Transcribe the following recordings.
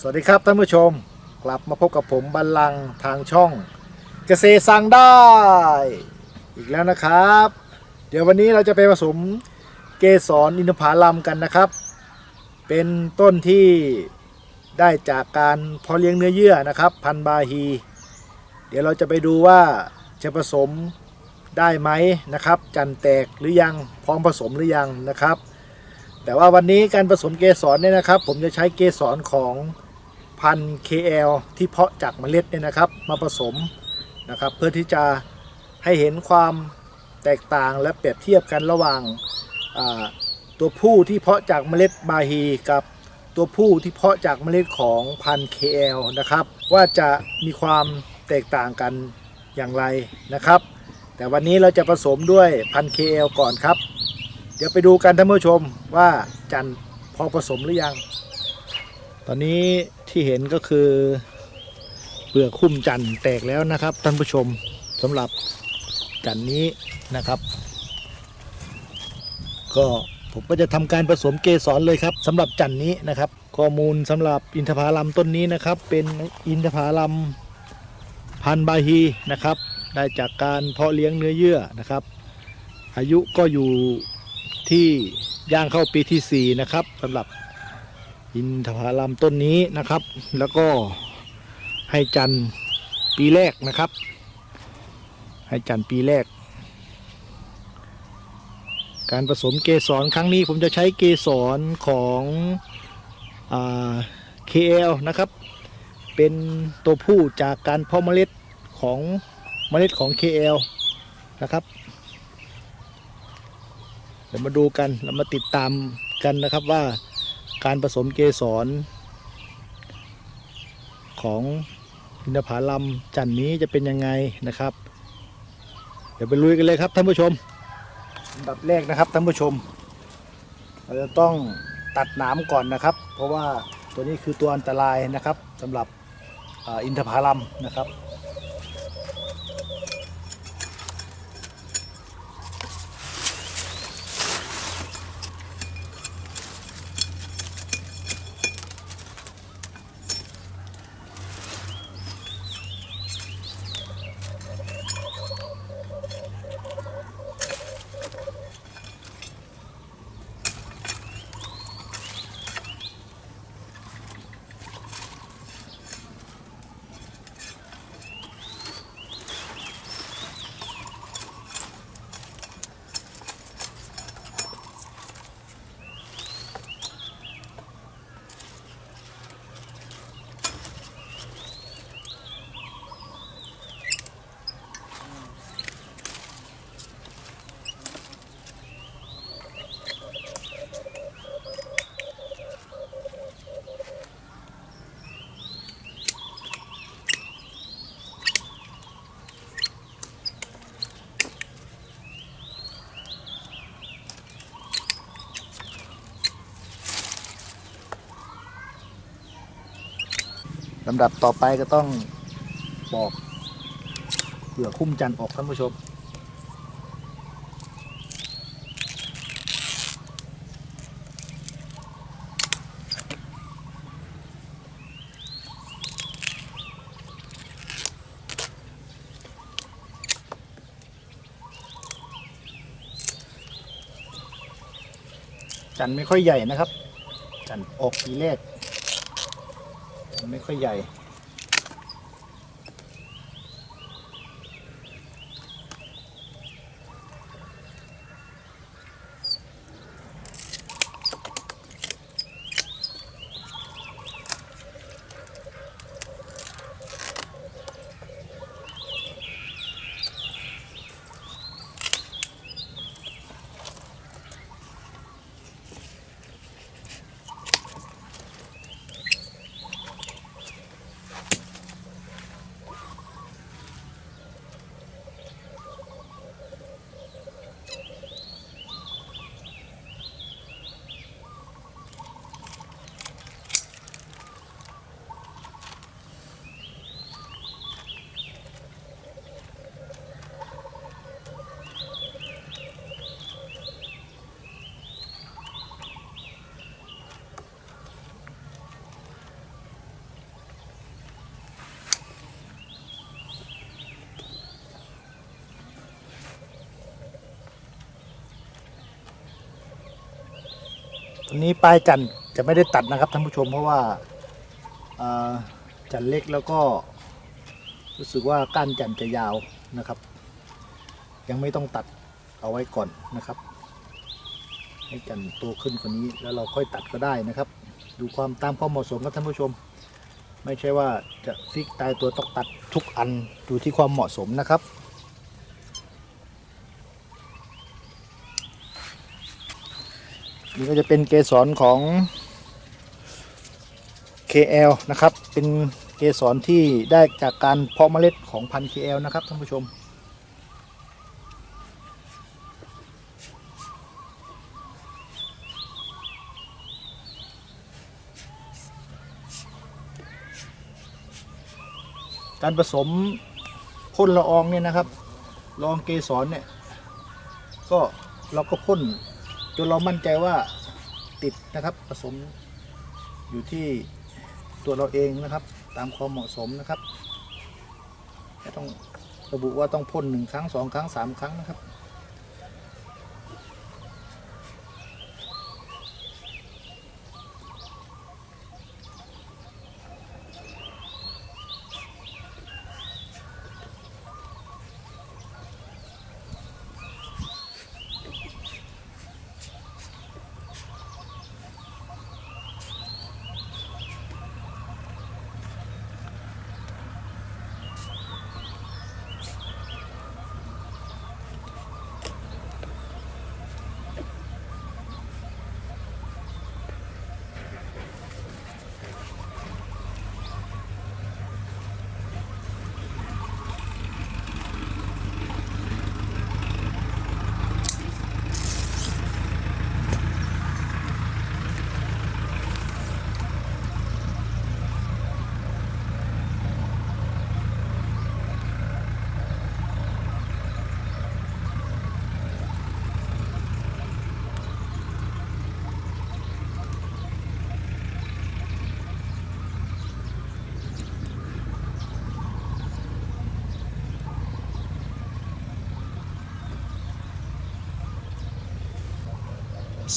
สวัสดีครับท่านผู้ชมกลับมาพบกับผมบัลลังก์ทางช่อง เกษตรสั่งได้ อีกแล้วนะครับ เดี๋ยววันนี้เราจะไปผสมเกสรอินทผลัมกันนะครับ เป็นต้นที่ได้จากการเพาะเลี้ยงเนื้อเยื่อนะครับ พันธุ์บาฮี เดี๋ยวเราจะไปดูว่าจะผสมได้ไหมนะครับ จันแตกหรือยังพร้อมผสมหรือยังนะครับ แต่ว่าวันนี้การผสมเกสรเนี่ยนะครับ ผมจะใช้เกสรของ พันธุ์ KL ที่เพาะจากเมล็ดเนี่ยนะครับมาผสมนะครับ เพื่อที่จะให้เห็นความแตกต่างและเปรียบเทียบกันระหว่างตัวผู้ที่เพาะจากเมล็ดบาฮีกับตัวผู้ที่เพาะจากเมล็ดของพันธุ์ KL นะครับ ว่าจะมีความแตกต่างกันอย่างไรนะครับ แต่วันนี้เราจะผสมด้วยพันธุ์ KL ก่อนครับ เดี๋ยวไปดูกันท่านผู้ชมว่าจันพอผสมหรือยัง ตอนนี้ ที่เห็นก็คือเปลือกคุ้มจันแตกแล้วนะครับ ท่านผู้ชมสำหรับจันนี้นะครับ ก็ผมก็จะทำการผสมเกสรเลยครับสำหรับจันนี้นะครับ ข้อมูลสำหรับอินทผลัมต้นนี้นะครับ เป็นอินทผลัมพันบาฮีนะครับ ได้จากการเพาะเลี้ยงเนื้อเยื่อนะครับ อายุก็อยู่ที่ย่างเข้าปีที่ 4 นะครับสำหรับ อินทผลัมต้นนี้นะครับ แล้วก็ให้จันปีแรกนะครับ ให้จันปีแรก การผสมเกสรครั้งนี้ผมจะใช้เกสรของอ KL นะครับ เป็นตัวผู้จากการเพาะเมล็ดของเมล็ดของ KL นะครับ เดี๋ยวมาดูกันเรามาติดตามกันนะครับว่า การผสมเกสร ของอินทผลัมจันนี้จะเป็นยังไงนะครับ เดี๋ยวไปลุยกันเลยครับท่านผู้ชมอันดับแรกนะครับท่านผู้ชม เราจะต้องตัดหนามก่อนนะครับ เพราะว่าตัวนี้คือตัวอันตรายนะครับสำหรับอินทผลัมนะครับ ลำดับต่อไปก็ต้องปอกเปลือกคุ้มจันทร์ออกท่านผู้ชมจันทร์ไม่ค่อยใหญ่นะครับ จันทร์ออกทีแรก ไม่ค่อยใหญ่ ตรงนี้ปลายจันจะไม่ได้ตัดนะครับท่านผู้ชมเพราะว่าจันเล็กแล้วก็รู้สึกว่าก้านจันจะยาวนะครับ ยังไม่ต้องตัดเอาไว้ก่อนนะครับ ให้จันโตขึ้นกว่านี้แล้วเราค่อยตัดก็ได้นะครับ ดูความตามความเหมาะสมครับท่านผู้ชม ไม่ใช่ว่าจะฟิกตายตัวต้องตัดทุกอันดูที่ความเหมาะสมนะครับ นี่ก็จะเป็นเกสรของ KL นะครับ เป็นเกสรที่ได้จากการเพาะเมล็ดของพันธุ์ KL นะครับท่านผู้ชม การผสมพ่นละอองเนี่ยนะครับละอองเกสรเนี่ย ก็เราก็พ่น จนเรามั่นใจว่าติดนะครับผสมอยู่ที่ตัวเราเองนะครับ ตามความเหมาะสมนะครับไม่ต้องระบุว่าต้องพ่นหนึ่งครั้งสองครั้งสามครั้งนะครับ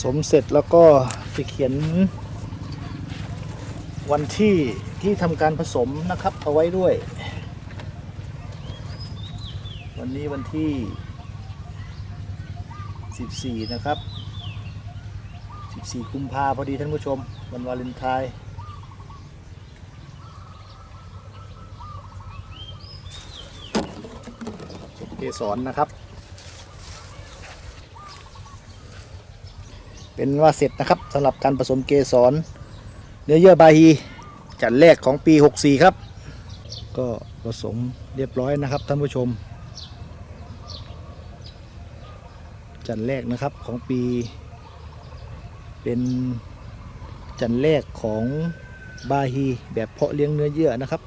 สมเสร็จแล้วก็จะเขียน วันที่ที่ทำการผสมนะครับเอาไว้ด้วย วันนี้วันที่ 14 นะครับ 14 กุมภาพอดีท่านผู้ชม วันวาเลนไทน์เกสรนะครับ เป็นว่าเสร็จนะครับสำหรับการผสมเกสรเนื้อเยื่อบาฮีจัดแรกของปี 64 ครับ ก็ผสมเรียบร้อยนะครับท่านผู้ชม จันแรกนะครับของปี เป็นจันแรกของบาฮีแบบเพาะเลี้ยงเนื้อเยื่อนะครับ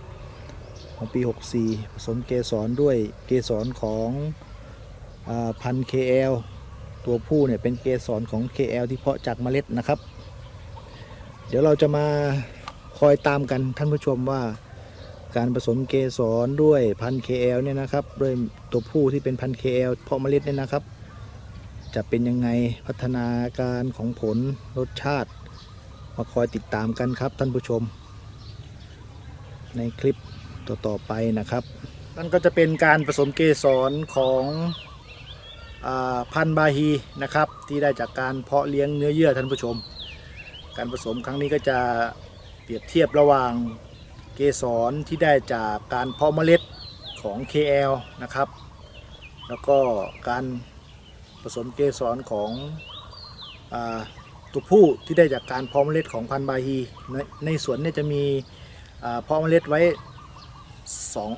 ของปี 64 ผสมเกสรด้วยเกสรของอพัน KL ตัวผู้เนี่ยเป็นเกสรของ KL ที่เพาะจากเมล็ดนะครับ เดี๋ยวเราจะมาคอยตามกันท่านผู้ชมว่าการผสมเกสรด้วยพันธุ์ KL เนี่ยนะครับด้วยตัวผู้ที่เป็นพันธุ์ KL เพาะเมล็ดเนี่ยนะครับ จะเป็นยังไงพัฒนาการของผลรสชาติ มาคอยติดตามกันครับท่านผู้ชม ในคลิปต่อๆไปนะครับนั่นก็จะเป็นการผสมเกสรของ พันธุ์บาฮีนะครับที่ได้จากการเพาะเลี้ยงเนื้อเยื่อท่านผู้ชม การผสมครั้งนี้ก็จะเปรียบเทียบระหว่างเกสรที่ได้จากการเพาะเมล็ดของ KL นะครับ แล้วก็การผสมเกสรของอตัวผู้ที่ได้จากการเพาะเมล็ดของพันธุ์บาฮีในในสวนเนี่ยจะมีเพาะเมล็ดไว้สอง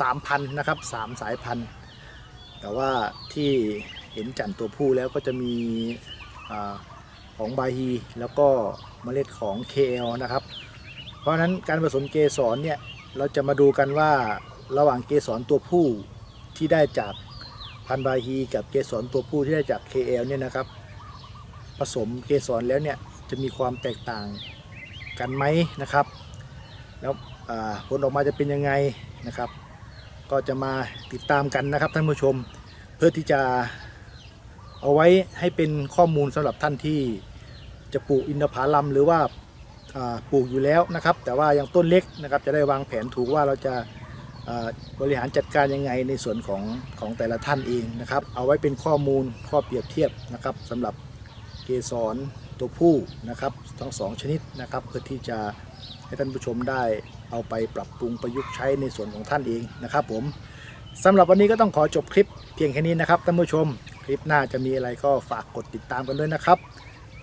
สามพันนะครับสามสายพันธุ์ แต่ว่าที่เห็นจันทร์ตัวผู้แล้วก็จะมีอของบาฮีแล้วก็เมล็ดของ KL นะครับ เพราะนั้นการผสมเกสรเนี่ยเราจะมาดูกันว่าระหว่างเกสรตัวผู้ที่ได้จากพันบาฮีกับเกสรตัวผู้ที่ได้จาก KL เนี่ยนะครับ ผสมเกสรแล้วเนี่ยจะมีความแตกต่างกันไหมนะครับ แล้วผลออกมาจะเป็นยังไงนะครับ ก็จะมาติดตามกันนะครับท่านผู้ชม เพื่อที่จะเอาไว้ให้เป็นข้อมูลสำหรับท่านที่จะปลูกอินทผลัมหรือว่าปลูกอยู่แล้วนะครับ แต่ว่ายังต้นเล็กนะครับจะได้วางแผนถูกว่าเราจะบริหารจัดการยังไงในส่วนของของแต่ละท่านเองนะครับ เอาไว้เป็นข้อมูลข้อเปรียบเทียบนะครับสำหรับเกสรตัวผู้นะครับทั้งสองชนิดนะครับ เพื่อที่จะให้ท่านผู้ชมได้ เอาไปปรับปรุงประยุกต์ใช้ในส่วนของท่านเองนะครับ ผมสำหรับวันนี้ก็ต้องขอจบคลิปเพียงแค่นี้นะครับท่านผู้ชม คลิปหน้าจะมีอะไรก็ฝากกดติดตามกันด้วยนะครับ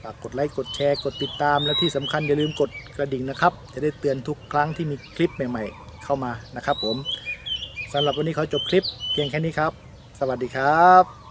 ฝากกดไลค์กดแชร์กดติดตาม และที่สำคัญอย่าลืมกดกระดิ่งนะครับ จะได้เตือนทุกครั้งที่มีคลิปใหม่ ๆ เข้ามานะครับ ผมสำหรับวันนี้ขาจบคลิปเพียงแค่นี้ครับ สวัสดีครับ